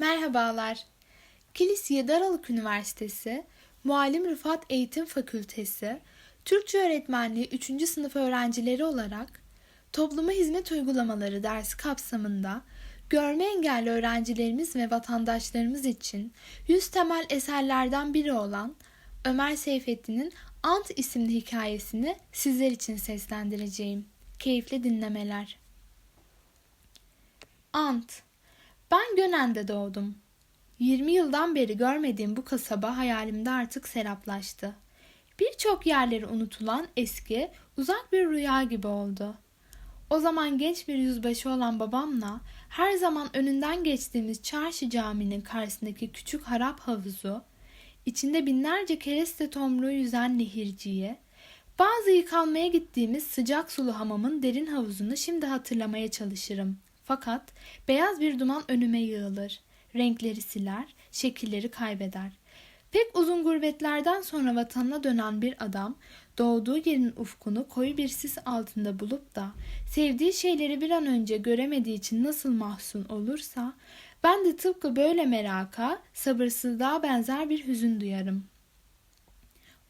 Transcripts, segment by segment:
Merhabalar. Kilis 7 Aralık Üniversitesi, Muallim Rıfat Eğitim Fakültesi, Türkçe Öğretmenliği 3. sınıf öğrencileri olarak Topluma Hizmet Uygulamaları dersi kapsamında görme engelli öğrencilerimiz ve vatandaşlarımız için 100 temel eserlerden biri olan Ömer Seyfettin'in Ant isimli hikayesini sizler için seslendireceğim. Keyifli dinlemeler. Ant Ben Gönen'de doğdum. 20 yıldan beri görmediğim bu kasaba hayalimde artık seraplaştı. Birçok yerleri unutulan eski, uzak bir rüya gibi oldu. O zaman genç bir yüzbaşı olan babamla her zaman önünden geçtiğimiz çarşı caminin karşısındaki küçük harap havuzu, içinde binlerce kereste tomruğu yüzen nehirciye, bazı yıkanmaya gittiğimiz sıcak sulu hamamın derin havuzunu şimdi hatırlamaya çalışırım. Fakat beyaz bir duman önüme yığılır. Renkleri siler, şekilleri kaybeder. Pek uzun gurbetlerden sonra vatanına dönen bir adam doğduğu yerin ufkunu koyu bir sis altında bulup da sevdiği şeyleri bir an önce göremediği için nasıl mahzun olursa ben de tıpkı böyle meraka, sabırsızlığa benzer bir hüzün duyarım.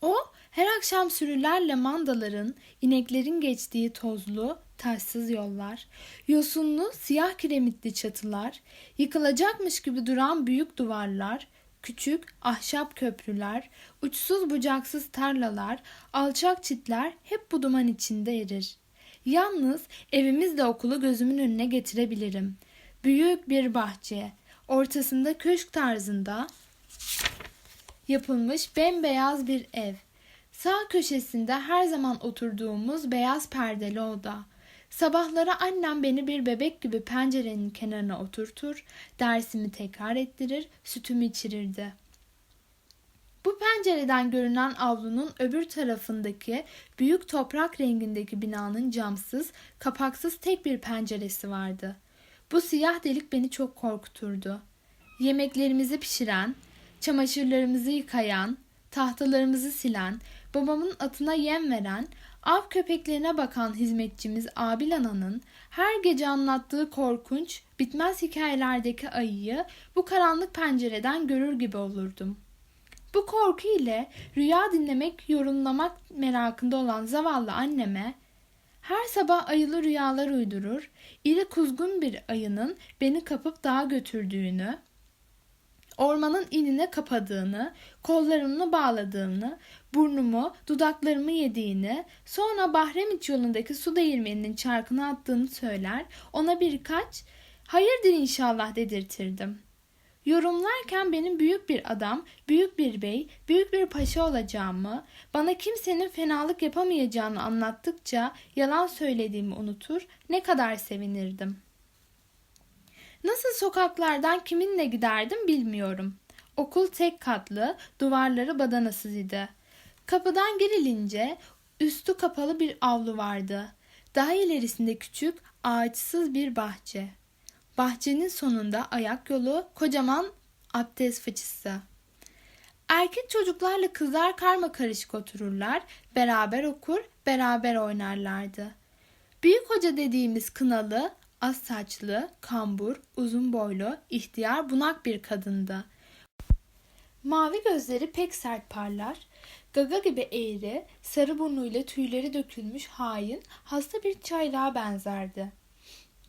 O her akşam sürülerle mandaların, ineklerin geçtiği tozlu, taşsız yollar, yosunlu, siyah kiremitli çatılar, yıkılacakmış gibi duran büyük duvarlar, küçük ahşap köprüler, uçsuz bucaksız tarlalar, alçak çitler hep bu duman içinde erir. Yalnız evimizle okulu gözümün önüne getirebilirim. Büyük bir bahçe, ortasında köşk tarzında yapılmış bembeyaz bir ev. Sağ köşesinde her zaman oturduğumuz beyaz perdeli oda. Sabahlara annem beni bir bebek gibi pencerenin kenarına oturtur, dersimi tekrar ettirir, sütümü içirirdi. Bu pencereden görünen avlunun öbür tarafındaki büyük toprak rengindeki binanın camsız, kapaksız tek bir penceresi vardı. Bu siyah delik beni çok korkuturdu. Yemeklerimizi pişiren, çamaşırlarımızı yıkayan, tahtalarımızı silen, babamın atına yem veren, av köpeklerine bakan hizmetçimiz Abil Ana'nın her gece anlattığı korkunç, bitmez hikayelerdeki ayıyı bu karanlık pencereden görür gibi olurdum. Bu korku ile rüya dinlemek, yorumlamak merakında olan zavallı anneme her sabah ayılı rüyalar uydurur, iri kuzgun bir ayının beni kapıp dağa götürdüğünü, ormanın inine kapadığını, kollarımı bağladığını, burnumu, dudaklarımı yediğini, sonra Bahremiç yolundaki su değirmeninin çarkına attığını söyler, ona birkaç hayırdır inşallah dedirtirdim. Yorumlarken benim büyük bir adam, büyük bir bey, büyük bir paşa olacağımı, bana kimsenin fenalık yapamayacağını anlattıkça yalan söylediğimi unutur, ne kadar sevinirdim.'' Nasıl sokaklardan kiminle giderdim bilmiyorum. Okul tek katlı, duvarları badanasız idi. Kapıdan girilince üstü kapalı bir avlu vardı. Daha ilerisinde küçük, ağaçsız bir bahçe. Bahçenin sonunda ayak yolu, kocaman abdest fıçısı. Erkek çocuklarla kızlar karma karışık otururlar, beraber okur, beraber oynarlardı. Büyük hoca dediğimiz kınalı, az saçlı, kambur, uzun boylu, ihtiyar, bunak bir kadındı. Mavi gözleri pek sert parlar, gaga gibi eğri, sarı burnuyla tüyleri dökülmüş hain, hasta bir çaylağa benzerdi.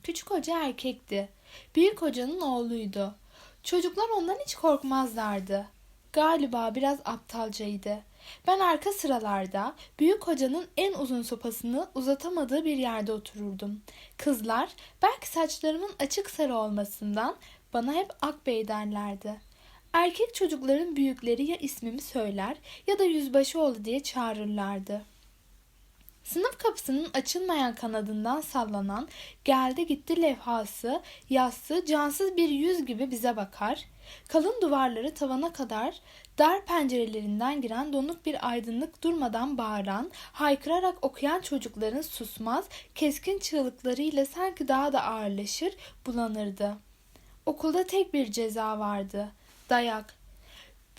Küçük hoca erkekti. Büyük hocanın oğluydu. Çocuklar ondan hiç korkmazlardı. Galiba biraz aptalcaydı. Ben arka sıralarda büyük hocanın en uzun sopasını uzatamadığı bir yerde otururdum. Kızlar belki saçlarımın açık sarı olmasından bana hep Akbey derlerdi. Erkek çocukların büyükleri ya ismimi söyler ya da yüzbaşı oldu diye çağırırlardı. Sınıf kapısının açılmayan kanadından sallanan geldi gitti levhası, yassı, cansız bir yüz gibi bize bakar. Kalın duvarları tavana kadar dar pencerelerinden giren donuk bir aydınlık durmadan bağıran, haykırarak okuyan çocukların susmaz, keskin çığlıklarıyla sanki daha da ağırlaşır, bulanırdı. Okulda tek bir ceza vardı. Dayak.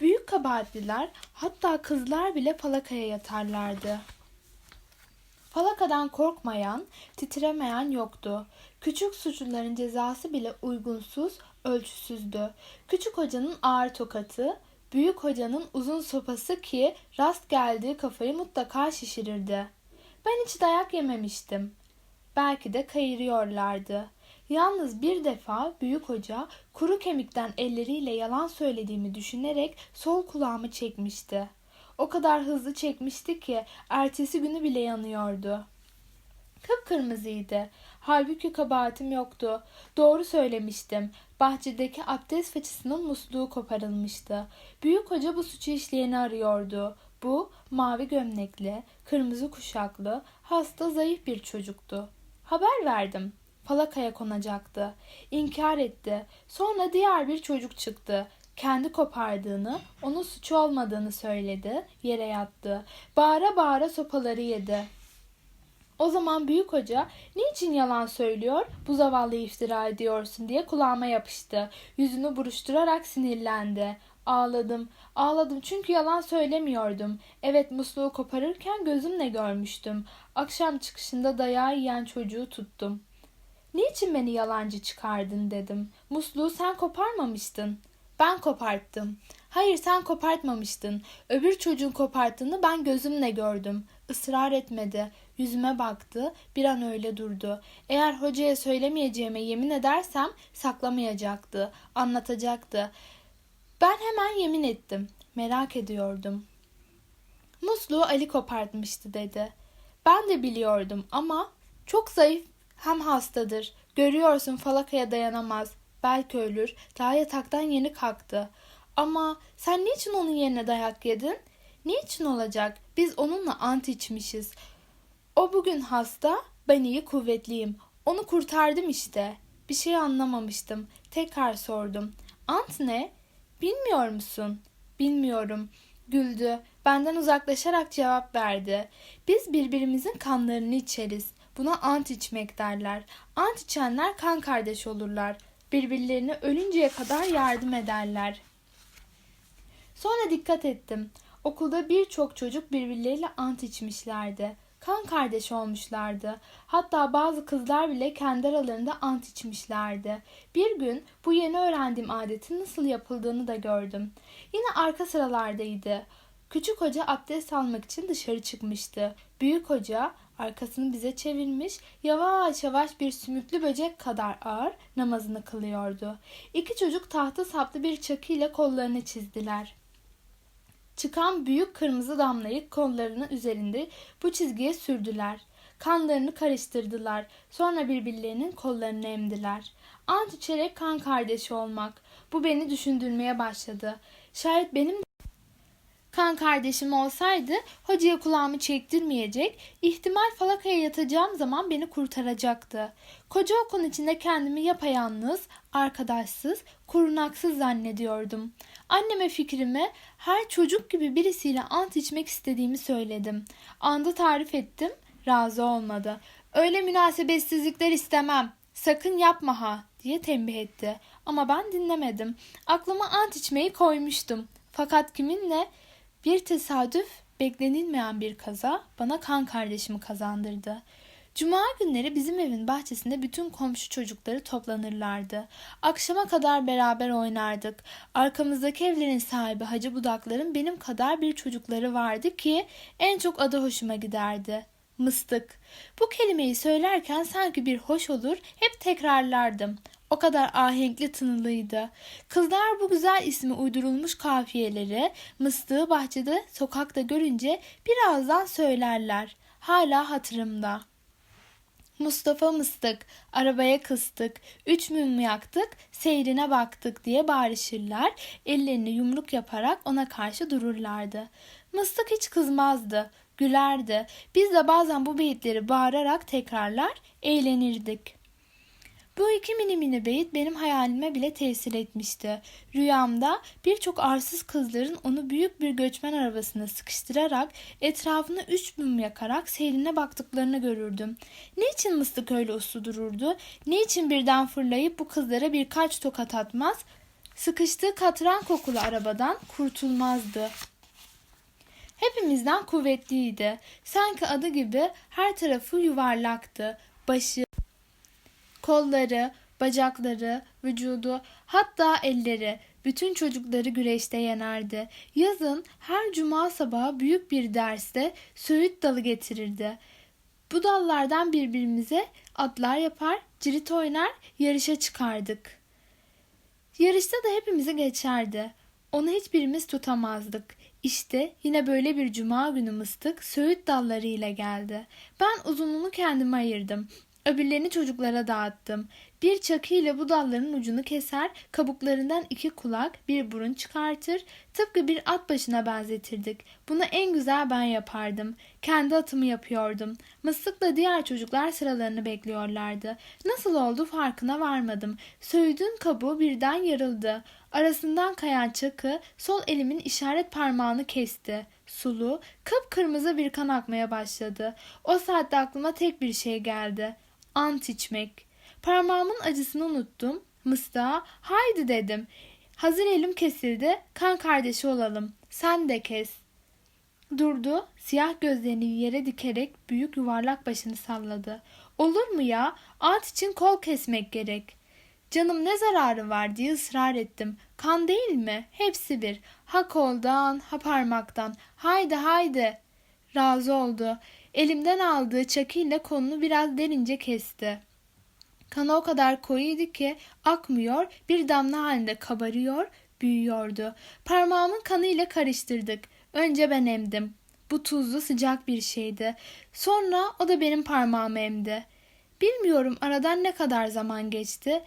Büyük kabahatliler hatta kızlar bile falakaya yatarlardı. Falakadan korkmayan, titremeyen yoktu. Küçük suçluların cezası bile uygunsuz, ölçüsüzdü. Küçük hocanın ağır tokatı, büyük hocanın uzun sopası ki rast geldiği kafayı mutlaka şişirirdi. Ben hiç dayak yememiştim. Belki de kayırıyorlardı. Yalnız bir defa büyük hoca kuru kemikten elleriyle yalan söylediğimi düşünerek sol kulağımı çekmişti. O kadar hızlı çekmişti ki ertesi günü bile yanıyordu. Kıpkırmızıydı. Halbuki kabahatim yoktu. Doğru söylemiştim. Bahçedeki abdest fıçısının musluğu koparılmıştı. Büyük hoca bu suçu işleyeni arıyordu. Bu mavi gömlekli, kırmızı kuşaklı, hasta zayıf bir çocuktu. Haber verdim. Falakaya konacaktı. İnkar etti. Sonra diğer bir çocuk çıktı. Kendi kopardığını, onun suçu olmadığını söyledi. Yere yattı. Bağıra bağıra sopaları yedi. O zaman büyük hoca niçin yalan söylüyor, bu zavallı iftira ediyorsun diye kulağıma yapıştı. Yüzünü buruşturarak sinirlendi. Ağladım. Ağladım çünkü yalan söylemiyordum. Evet musluğu koparırken gözümle görmüştüm. Akşam çıkışında dayağı yiyen çocuğu tuttum. Niçin beni yalancı çıkardın dedim. Musluğu sen koparmamıştın. Ben koparttım. Hayır sen kopartmamıştın. Öbür çocuğun koparttığını ben gözümle gördüm. Israr etmedi. Yüzüme baktı. Bir an öyle durdu. Eğer hocaya söylemeyeceğime yemin edersem saklamayacaktı. Anlatacaktı. Ben hemen yemin ettim. Merak ediyordum. Musluğu Ali kopartmıştı dedi. Ben de biliyordum ama çok zayıf hem hastadır. Görüyorsun falakaya dayanamaz. Belki ölür. Daha yataktan yeni kalktı. Ama sen niçin onun yerine dayak yedin? Niçin olacak? Biz onunla ant içmişiz. O bugün hasta, ben iyi kuvvetliyim. Onu kurtardım işte. Bir şey anlamamıştım. Tekrar sordum. Ant ne? Bilmiyor musun? Bilmiyorum. Güldü. Benden uzaklaşarak cevap verdi. Biz birbirimizin kanlarını içeriz. Buna ant içmek derler. Ant içenler kan kardeş olurlar. Birbirlerine ölünceye kadar yardım ederler. Sonra dikkat ettim. Okulda birçok çocuk birbirleriyle ant içmişlerdi. Kan kardeş olmuşlardı. Hatta bazı kızlar bile kendi aralarında ant içmişlerdi. Bir gün bu yeni öğrendiğim adetin nasıl yapıldığını da gördüm. Yine arka sıralardaydı. Küçük hoca abdest almak için dışarı çıkmıştı. Büyük hoca arkasını bize çevirmiş, yavaş yavaş bir sümüklü böcek kadar ağır namazını kılıyordu. İki çocuk tahta saplı bir çakı kollarını çizdiler. Çıkan büyük kırmızı damlayı kollarının üzerinde bu çizgiye sürdüler. Kanlarını karıştırdılar. Sonra birbirlerinin kollarını emdiler. Ant içerek kan kardeşi olmak. Bu beni düşündürmeye başladı. Şayet benim kan kardeşim olsaydı hocaya kulağımı çektirmeyecek, ihtimal falakaya yatacağım zaman beni kurtaracaktı. Koca okulun içinde kendimi yapayalnız, arkadaşsız, korunaksız zannediyordum. Anneme fikrimi her çocuk gibi birisiyle ant içmek istediğimi söyledim. Anda tarif ettim, razı olmadı. Öyle münasebetsizlikler istemem, sakın yapma ha diye tembih etti. Ama ben dinlemedim. Aklıma ant içmeyi koymuştum. Fakat kiminle? Bir tesadüf, beklenilmeyen bir kaza bana kan kardeşimi kazandırdı. Cuma günleri bizim evin bahçesinde bütün komşu çocukları toplanırlardı. Akşama kadar beraber oynardık. Arkamızdaki evlerin sahibi Hacı Budakların benim kadar bir çocukları vardı ki en çok adı hoşuma giderdi. Mıstık. Bu kelimeyi söylerken sanki bir hoş olur hep tekrarlardım. O kadar ahenkli tınılıydı. Kızlar bu güzel ismi uydurulmuş kafiyeleri mıstığı bahçede sokakta görünce birazdan söylerler. Hala hatırımda. Mustafa mıstık, arabaya kıstık, üç mum yaktık, seyrine baktık diye bağırışırlar, ellerini yumruk yaparak ona karşı dururlardı. Mıstık hiç kızmazdı, gülerdi. Biz de bazen bu beyitleri bağırarak tekrarlar, eğlenirdik.'' Bu iki mini mini beyit benim hayalime bile tesir etmişti. Rüyamda birçok arsız kızların onu büyük bir göçmen arabasına sıkıştırarak etrafını üç mum yakarak seyrine baktıklarını görürdüm. Niçin mıstık öyle uslu dururdu? Niçin birden fırlayıp bu kızlara birkaç tokat atmaz? Sıkıştığı katran kokulu arabadan kurtulmazdı. Hepimizden kuvvetliydi. Sanki adı gibi her tarafı yuvarlaktı. Başı, Kolları, bacakları, vücudu, hatta elleri bütün çocukları güreşte yenerdi. Yazın her cuma sabahı büyük bir derste söğüt dalı getirirdi. Bu dallardan birbirimize atlar yapar, cirit oynar, yarışa çıkardık. Yarışta da hepimizi geçerdi. Onu hiçbirimiz tutamazdık. İşte yine böyle bir cuma günü mıstık söğüt dalları ile geldi. Ben uzunluğunu kendime ayırdım. Öbürlerini çocuklara dağıttım. Bir çakı ile bu dalların ucunu keser, kabuklarından iki kulak, bir burun çıkartır, tıpkı bir at başına benzetirdik. Bunu en güzel ben yapardım. Kendi atımı yapıyordum. Mıstıkla diğer çocuklar sıralarını bekliyorlardı. Nasıl oldu farkına varmadım. Söğüdün kabuğu birden yarıldı. Arasından kayan çakı sol elimin işaret parmağını kesti. Sulu, kıpkırmızı bir kan akmaya başladı. O saatte aklıma tek bir şey geldi. Ant içmek. Parmağımın acısını unuttum. Mıstığa haydi dedim. Hazır elim kesildi. Kan kardeşi olalım. Sen de kes. Durdu. Siyah gözlerini yere dikerek büyük yuvarlak başını salladı. Olur mu ya? Ant için kol kesmek gerek. Canım ne zararı var diye ısrar ettim. Kan değil mi? Hepsi bir. Ha koldan, ha parmaktan. Haydi haydi. Razı oldu. Elimden aldığı çakıyla kolunu biraz derince kesti. Kanı o kadar koyuydu ki akmıyor, bir damla halinde kabarıyor, büyüyordu. Parmağımın kanı ile karıştırdık. Önce ben emdim. Bu tuzlu sıcak bir şeydi. Sonra o da benim parmağımı emdi. Bilmiyorum aradan ne kadar zaman geçti.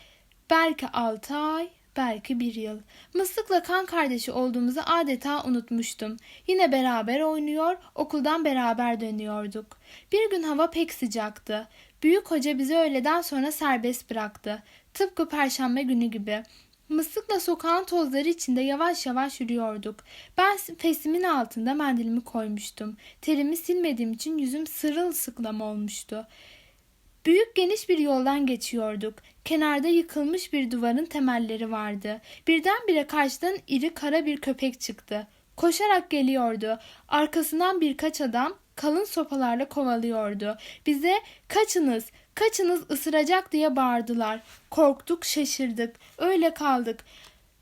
Belki altı ay, belki bir yıl. Mıslıkla kan kardeşi olduğumuzu adeta unutmuştum. Yine beraber oynuyor, okuldan beraber dönüyorduk. Bir gün hava pek sıcaktı. Büyük hoca bizi öğleden sonra serbest bıraktı. Tıpkı perşembe günü gibi. Mıslıkla sokağın tozları içinde yavaş yavaş yürüyorduk. Ben fesimin altında mendilimi koymuştum. Terimi silmediğim için yüzüm sırılsıklam olmuştu. Büyük geniş bir yoldan geçiyorduk. Kenarda yıkılmış bir duvarın temelleri vardı. Birdenbire karşıdan iri kara bir köpek çıktı. Koşarak geliyordu. Arkasından birkaç adam kalın sopalarla kovalıyordu. Bize kaçınız, kaçınız ısıracak diye bağırdılar. Korktuk, şaşırdık. Öyle kaldık.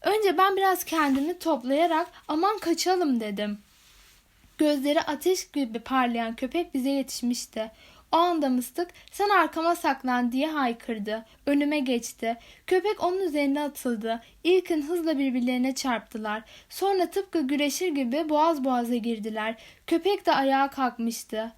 Önce ben biraz kendimi toplayarak aman kaçalım dedim. Gözleri ateş gibi parlayan köpek bize yetişmişti. O anda mıstık sen arkama saklan diye haykırdı. Önüme geçti. Köpek onun üzerine atıldı. İlkin hızla birbirlerine çarptılar. Sonra tıpkı güreşir gibi boğaz boğaza girdiler. Köpek de ayağa kalkmıştı.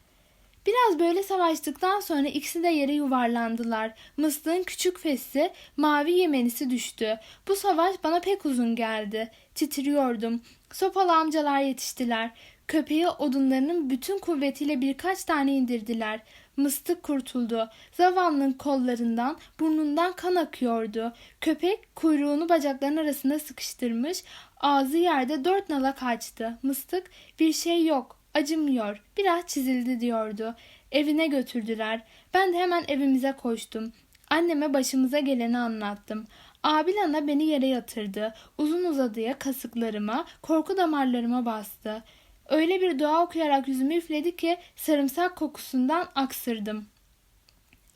Biraz böyle savaştıktan sonra ikisi de yere yuvarlandılar. Mıstığın küçük fesi, mavi yemenisi düştü. Bu savaş bana pek uzun geldi. Titriyordum. Sopalı amcalar yetiştiler. Köpeği odunlarının bütün kuvvetiyle birkaç tane indirdiler. Mıstık kurtuldu. Zavallının kollarından, burnundan kan akıyordu. Köpek kuyruğunu bacaklarının arasında sıkıştırmış, ağzı yerde dört nala kaçtı. Mıstık bir şey yok, acımıyor, biraz çizildi diyordu. Evine götürdüler. Ben de hemen evimize koştum. Anneme başımıza geleni anlattım. Abil ana beni yere yatırdı. Uzun uzadıya kasıklarıma, korku damarlarıma bastı. Öyle bir dua okuyarak yüzümü üfledi ki sarımsak kokusundan aksırdım.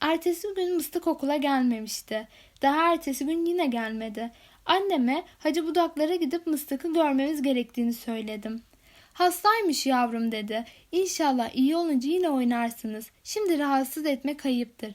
Ertesi gün mıstık okula gelmemişti. Daha ertesi gün yine gelmedi. Anneme hacı budaklara gidip mıstıkı görmemiz gerektiğini söyledim. Hastaymış yavrum dedi. İnşallah iyi olunca yine oynarsınız. Şimdi rahatsız etmek ayıptır.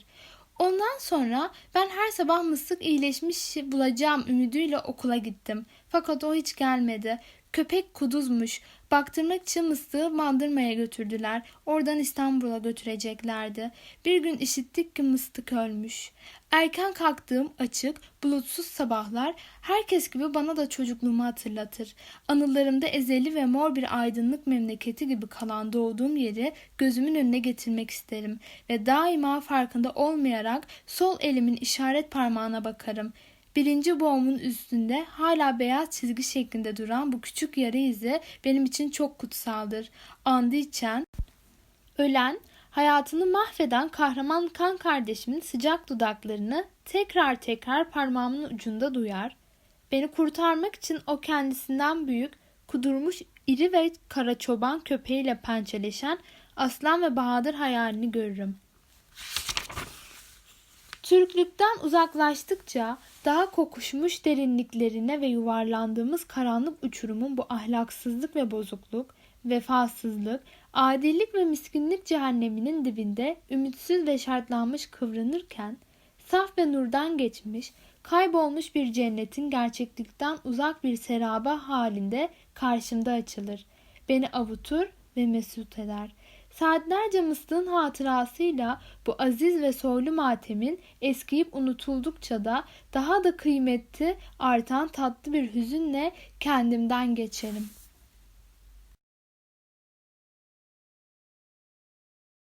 Ondan sonra ben her sabah mıstık iyileşmiş bulacağım ümidiyle okula gittim. Fakat o hiç gelmedi. Köpek kuduzmuş. Baktırmak için mıstığı mandırmaya götürdüler. Oradan İstanbul'a götüreceklerdi. Bir gün işittik ki mıstık ölmüş. Erken kalktığım açık, bulutsuz sabahlar herkes gibi bana da çocukluğumu hatırlatır. Anılarımda ezeli ve mor bir aydınlık memleketi gibi kalan doğduğum yeri gözümün önüne getirmek isterim ve daima farkında olmayarak sol elimin işaret parmağına bakarım. Birinci boğumun üstünde hala beyaz çizgi şeklinde duran bu küçük yara izi benim için çok kutsaldır. Andı içen, ölen, hayatını mahveden kahraman kan kardeşimin sıcak dudaklarını tekrar tekrar parmağımın ucunda duyar. Beni kurtarmak için o kendisinden büyük, kudurmuş iri ve kara çoban köpeğiyle pençeleşen aslan ve bahadır hayalini görürüm. Türklükten uzaklaştıkça daha kokuşmuş derinliklerine ve yuvarlandığımız karanlık uçurumun bu ahlaksızlık ve bozukluk, vefasızlık, adillik ve miskinlik cehenneminin dibinde ümitsiz ve şartlanmış kıvranırken, saf ve nurdan geçmiş, kaybolmuş bir cennetin gerçeklikten uzak bir seraba halinde karşımda açılır. Beni avutur ve mesut eder. Saatlerce mıslığın hatırasıyla bu aziz ve soylu matemin eskiyip unutuldukça da daha da kıymeti artan tatlı bir hüzünle kendimden geçerim.''